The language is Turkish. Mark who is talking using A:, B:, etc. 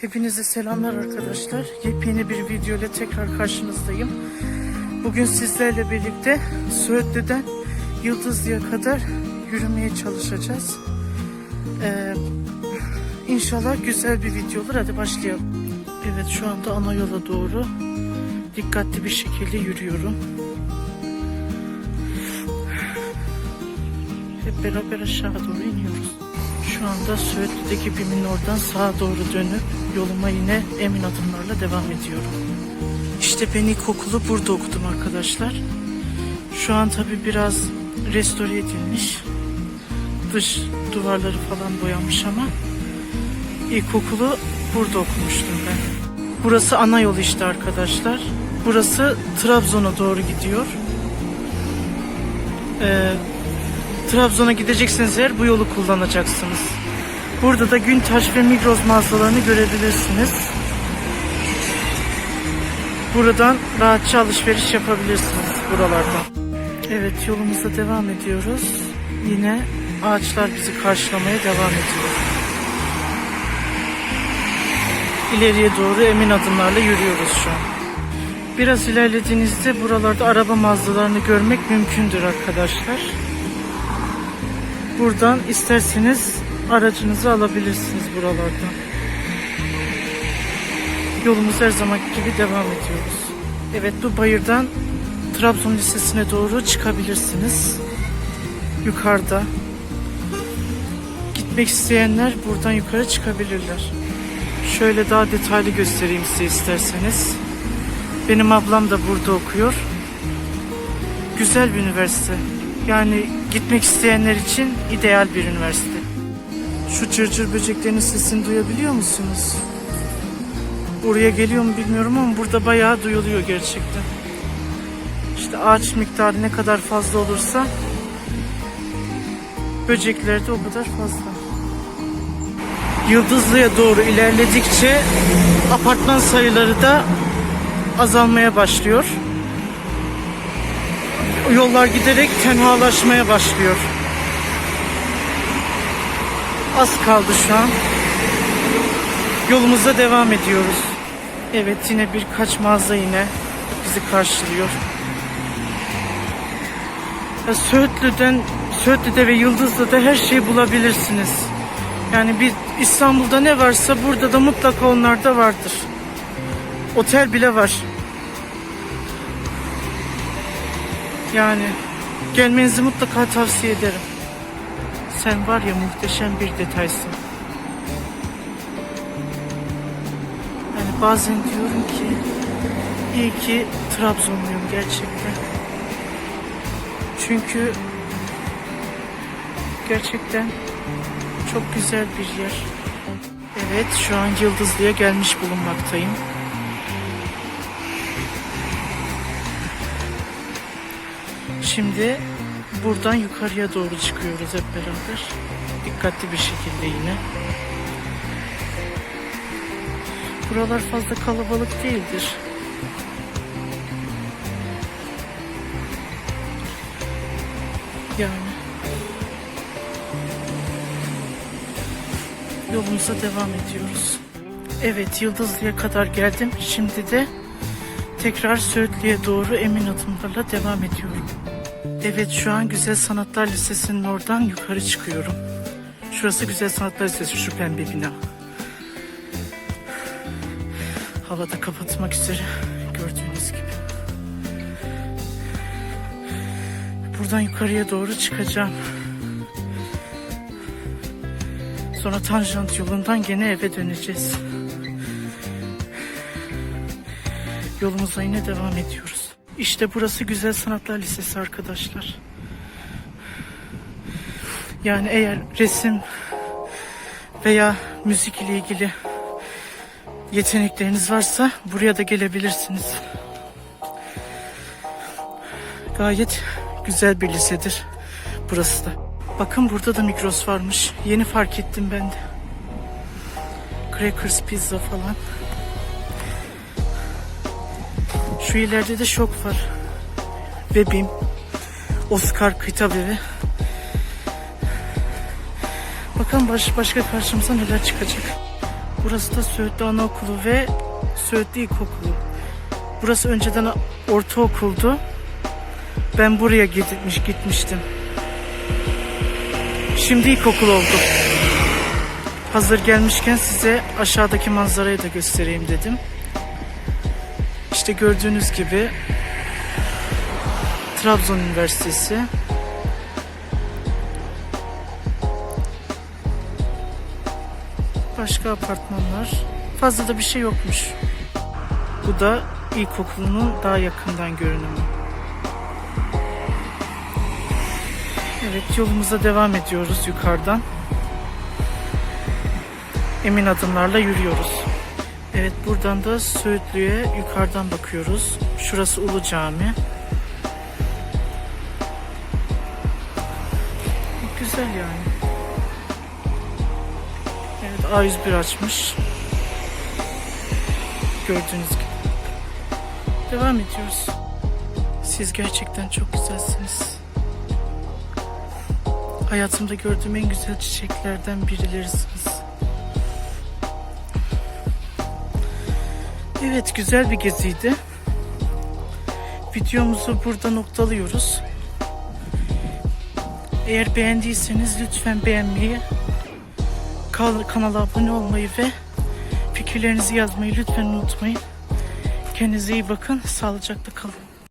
A: Hepinize selamlar arkadaşlar. Yepyeni bir video ile tekrar karşınızdayım. Bugün sizlerle birlikte Söğütlü'den Yıldızlı'ya kadar yürümeye çalışacağız. Ee, inşallah güzel bir video olur. Hadi başlayalım. Evet şu anda ana yola doğru dikkatli bir şekilde yürüyorum. Hep beraber aşağı doğru iniyoruz. Şu anda Söğütlü'deki BİM'in oradan sağa doğru dönüp yoluma yine emin adımlarla devam ediyorum. İşte ben ilkokulu burada okudum arkadaşlar. Şu an tabi biraz restore edilmiş. Dış duvarları falan boyanmış ama ilkokulu burada okumuştum ben. Burası ana yol işte arkadaşlar. Burası Trabzon'a doğru gidiyor. Ee, Trabzon'a gidecekseniz eğer bu yolu kullanacaksınız. Burada da Güntaş ve Migros mağazalarını görebilirsiniz. Buradan rahatça alışveriş yapabilirsiniz buralardan. Evet yolumuza devam ediyoruz. Yine ağaçlar bizi karşılamaya devam ediyor. İleriye doğru emin adımlarla yürüyoruz şu an. Biraz ilerlediğinizde buralarda araba mağazalarını görmek mümkündür arkadaşlar. Buradan isterseniz aracınızı alabilirsiniz buralardan. Yolumuz her zaman gibi devam ediyoruz. Evet bu bayırdan Trabzon Lisesi'ne doğru çıkabilirsiniz. Yukarıda. Gitmek isteyenler buradan yukarı çıkabilirler. Şöyle daha detaylı göstereyim size isterseniz. Benim ablam da burada okuyor. Güzel bir üniversite. Yani gitmek isteyenler için ideal bir üniversite. Şu cırcır böceklerin sesini duyabiliyor musunuz? Buraya geliyor mu bilmiyorum ama burada bayağı duyuluyor gerçekten. İşte ağaç miktarı ne kadar fazla olursa böcekler de o kadar fazla. Yıldızlı'ya doğru ilerledikçe apartman sayıları da azalmaya başlıyor. Yollar giderek tenhalaşmaya başlıyor. Az kaldı şu an. Yolumuza devam ediyoruz. Evet yine birkaç mağaza yine bizi karşılıyor. Söğütlü'den, Söğütlü'de ve Yıldızlı'da her şeyi bulabilirsiniz. Yani bir İstanbul'da ne varsa burada da mutlaka onlarda vardır. Otel bile var. Yani gelmenizi mutlaka tavsiye ederim. Sen var ya muhteşem bir detaysın. Yani bazen diyorum ki iyi ki Trabzonluyum gerçekten. Çünkü gerçekten çok güzel bir yer. Evet şu an Yıldızlı'ya gelmiş bulunmaktayım. Şimdi buradan yukarıya doğru çıkıyoruz hep beraber. Dikkatli bir şekilde yine. Buralar fazla kalabalık değildir. Yani. Yolumuza devam ediyoruz. Evet Yıldızlı'ya kadar geldim. Şimdi de tekrar Söğütlü'ye doğru emin adımlarla devam ediyorum. Evet şu an Güzel Sanatlar Lisesi'nin oradan yukarı çıkıyorum. Şurası Güzel Sanatlar Lisesi şu pembe bina. Havada kapatmak üzere gördüğünüz gibi. Buradan yukarıya doğru çıkacağım. Sonra tanjant yolundan gene eve döneceğiz. Yolumuza yine devam ediyoruz. İşte burası Güzel Sanatlar Lisesi arkadaşlar. Yani eğer resim veya müzik ile ilgili yetenekleriniz varsa buraya da gelebilirsiniz. Gayet güzel bir lisedir burası da. Bakın burada da Migros varmış. Yeni fark ettim ben de. Crackers pizza falan. Şu ileride de şok var. Ve BİM. Oscar Kitap Evi. Bakalım baş, başka karşımıza neler çıkacak. Burası da Söğütlü Anaokulu ve Söğütlü İlkokulu. Burası önceden ortaokuldu. Ben buraya gitmiş gitmiştim. Şimdi ilkokul oldu. Hazır gelmişken size aşağıdaki manzarayı da göstereyim dedim. İşte gördüğünüz gibi Trabzon Üniversitesi. Başka apartmanlar. Fazla da bir şey yokmuş. Bu da ilkokulunun daha yakından görünümü. Evet yolumuza devam ediyoruz yukarıdan. Emin adımlarla yürüyoruz. Evet buradan da Söğütlü'ye yukarıdan bakıyoruz. Şurası Ulu Cami. Güzel yani. Evet A101 açmış. Gördüğünüz gibi. Devam ediyoruz. Siz gerçekten çok güzelsiniz. Hayatımda gördüğüm en güzel çiçeklerden birilerisiniz. Evet güzel bir geziydi. Videomuzu burada noktalıyoruz. Eğer beğendiyseniz lütfen beğenmeyi, kanala abone olmayı ve fikirlerinizi yazmayı lütfen unutmayın. Kendinize iyi bakın, sağlıcakla kalın.